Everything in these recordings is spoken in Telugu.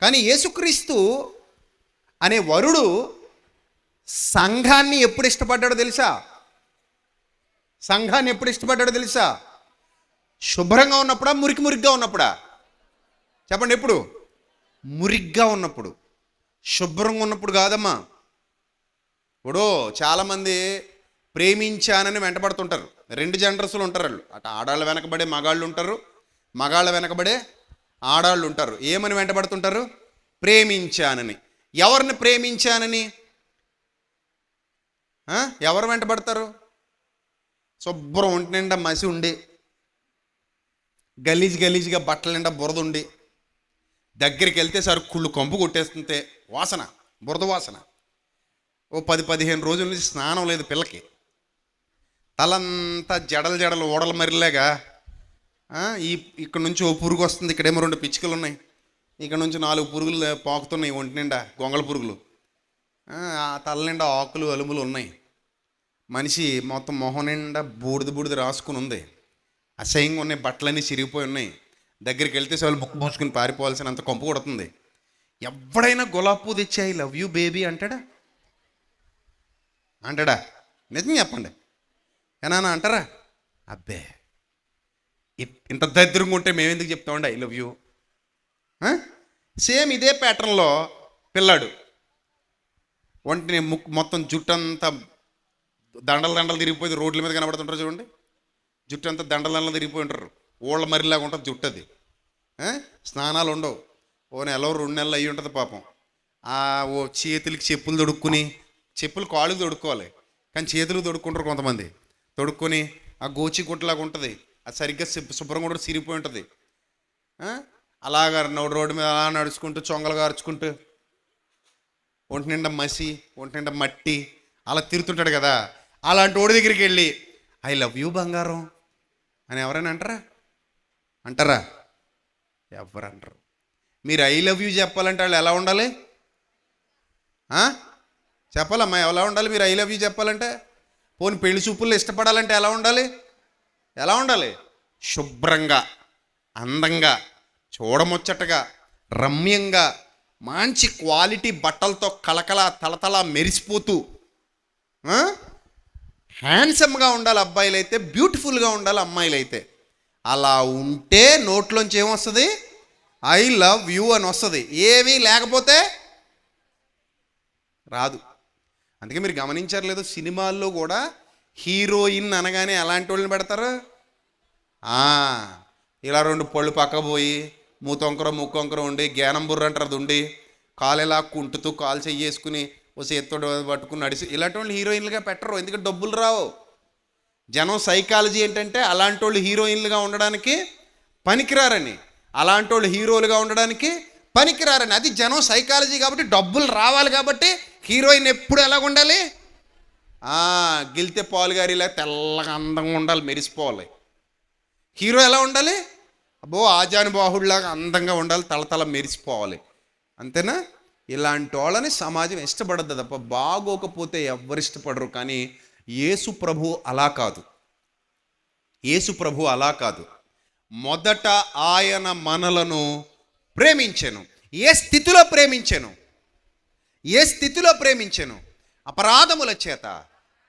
కానీ యేసుక్రీస్తు అనే వరుడు సంఘాన్ని ఎప్పుడు ఇష్టపడ్డాడో తెలుసా? సంఘాన్ని ఎప్పుడు ఇష్టపడ్డాడో తెలుసా? శుభ్రంగా ఉన్నప్పుడా మురికి మురిగ్గా ఉన్నప్పుడా? చెప్పండి ఎప్పుడు? మురిగ్గా ఉన్నప్పుడు. శుభ్రంగా ఉన్నప్పుడు కాదమ్మా. ఇప్పుడు చాలామంది ప్రేమించానని వెంటబడుతుంటారు. రెండు జనరస్లు ఉంటారు వాళ్ళు. అటు ఆడాళ్ళు వెనకబడే మగాళ్ళు ఉంటారు మగాళ్ళ వెనకబడే ఆడాళ్ళు ఉంటారు. ఏమని వెంటబడుతుంటారు? ప్రేమించానని. ఎవరిని ప్రేమించానని? ఎవరు వెంటబడతారు? శుభ్రం ఒంటి నిండా మసి ఉండి గలీజ్ గలీజ్గా బట్టల నిండా బురద ఉండి దగ్గరికి వెళ్తే సార్ కుళ్ళు కంపు కొట్టేస్తుంటే వాసన బురద వాసన. ఓ పది పదిహేను రోజుల నుంచి స్నానం లేదు పిల్లకి. తలంతా జడలు జడలు ఓడలు మరిలేగా ఈ ఇక్కడ నుంచి ఓ పురుగు వస్తుంది. ఇక్కడేమో రెండు పిచ్చుకలు ఉన్నాయి. ఇక్కడ నుంచి నాలుగు పురుగులు పాకుతున్నాయి ఒంటి నిండా గొంగళ పురుగులు. ఆ తల నిండా ఆకులు అలుములు ఉన్నాయి. మనిషి మొత్తం మొహం నిండా బూడిద బూడిద రాసుకుని ఉంది. అసహ్యంగా ఉన్నాయి బట్టలన్నీ చిరిగిపోయి ఉన్నాయి. దగ్గరికి వెళ్తే వాళ్ళు బుక్ మూసుకుని పారిపోవాల్సినంత కొంప కొడుతుంది. ఎవడైనా గులాబ్ పువ్వు తెచ్చి ఐ లవ్ యూ బేబీ అంటాడా? అంటాడా? నిజం చెప్పండి. ఏనా అంటారా? అబ్బే. ఇంత దరిద్రంగా ఉంటే మేము ఎందుకు చెప్తామండి ఐ లవ్ యూ సేమ్ ఇదే ప్యాటర్న్లో పిల్లాడు. ఒంటిని ముక్ మొత్తం జుట్టు అంతా దండలు దండలు తిరిగిపోయి రోడ్ల మీద కనబడుతుంటారు చూడండి. జుట్టు అంతా దండలు దండలు తిరిగిపోయి ఉంటారు. ఓళ్ళ మరిలాగా ఉంటుంది జుట్టు అది. స్నానాలు ఉండవు. ఓ నెల రెండు నెలలు అయ్యి ఉంటుంది పాపం. ఆ ఓ చేతులకి చెప్పులు తొడుక్కుని చెప్పులు కాళ్ళకి తొడుక్కోవాలి. కానీ చేతులు తొడుక్కుంటారు కొంతమంది. తొడుక్కొని ఆ గోచి గుట్టలాగా ఉంటుంది. అది సరిగ్గా శుభ్రంగా కూడా సిరిపోయి ఉంటుంది. అలాగ రోడ్డు మీద అలా నడుచుకుంటూ చొంగలు గార్చుకుంటూ ఒంటి నిండా మసి ఒంటి నిండా మట్టి అలా తిరుగుతుంటాడు కదా. అలాంటి ఓడి దగ్గరికి వెళ్ళి ఐ లవ్ యూ బంగారం అని ఎవరైనా అంటారా? అంటారా? ఎవరు అంటారు మీరు ఐ లవ్ యూ చెప్పాలంటే వాళ్ళు ఎలా ఉండాలి? చెప్పాలమ్మా ఎలా ఉండాలి? మీరు ఐ లవ్ యూ చెప్పాలంటే పోనీ పెళ్ళి చూపుల్లో ఇష్టపడాలంటే ఎలా ఉండాలి? ఎలా ఉండాలి? శుభ్రంగా అందంగా చూడముచ్చటగా రమ్యంగా మంచి క్వాలిటీ బట్టలతో కలకల తలతల మెరిసిపోతూ హ్యాండ్సమ్గా ఉండాలి అబ్బాయిలు అయితే బ్యూటిఫుల్గా ఉండాలి అమ్మాయిలు అయితే అలా ఉంటే నోట్లోంచి ఏమొస్తుంది? ఐ లవ్ యూ అని వస్తుంది. ఏమీ లేకపోతే రాదు. అందుకే మీరు గమనించారు లేదు సినిమాల్లో కూడా హీరోయిన్ అనగానే ఎలాంటి వాళ్ళని పెడతారు? ఇలా రెండు పళ్ళు పక్క పోయి మూతొంకర ముక్కొంకరం ఉండి జ్ఞానం బుర్ర అంటారు ఉండి కాలు ఇలా కుంటుతూ కాలు చెయ్యేసుకుని ఓ చేతితో పట్టుకుని నడిచి ఇలాంటి వాళ్ళు హీరోయిన్లుగా పెట్టరు ఎందుకంటే డబ్బులు రావు. జనం సైకాలజీ ఏంటంటే అలాంటి వాళ్ళు హీరోయిన్లుగా ఉండడానికి పనికిరారని అలాంటి వాళ్ళు హీరోలుగా ఉండడానికి పనికిరారని. అది జనం సైకాలజీ కాబట్టి డబ్బులు రావాలి కాబట్టి హీరోయిన్ ఎప్పుడు ఎలా ఉండాలి? గెలితే పాలు గారి ఇలా తెల్లగా అందంగా ఉండాలి మెరిసిపోవాలి. హీరో ఎలా ఉండాలి? అబ్బో ఆజానుబాహుడిలాగా అందంగా ఉండాలి తలతల మెరిసిపోవాలి. అంతేనా? ఇలాంటి వాళ్ళని సమాజం ఇష్టపడద్దు తప్ప బాగోకపోతే ఎవ్వరు ఇష్టపడరు. కానీ యేసు ప్రభు అలా కాదు. యేసు ప్రభు అలా కాదు. మొదట ఆయన మనలను ప్రేమించాను. ఏ స్థితిలో ప్రేమించాను? ఏ స్థితిలో ప్రేమించాను? అపరాధముల చేత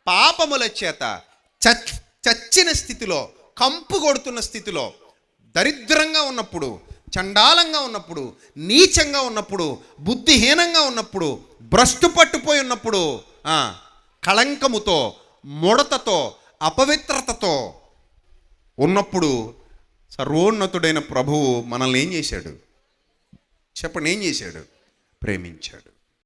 పాపముల చేత చచ్ చచ్చిన స్థితిలో కంపు కొడుతున్న స్థితిలో దరిద్రంగా ఉన్నప్పుడు చండాలంగా ఉన్నప్పుడు నీచంగా ఉన్నప్పుడు బుద్ధిహీనంగా ఉన్నప్పుడు భ్రష్టు పట్టుపోయి ఉన్నప్పుడు కళంకముతో ముడతతో అపవిత్రతతో ఉన్నప్పుడు సర్వోన్నతుడైన ప్రభువు మనల్ని ఏం చేశాడు? చెప్పండి ఏం చేశాడు? ప్రేమించాడు.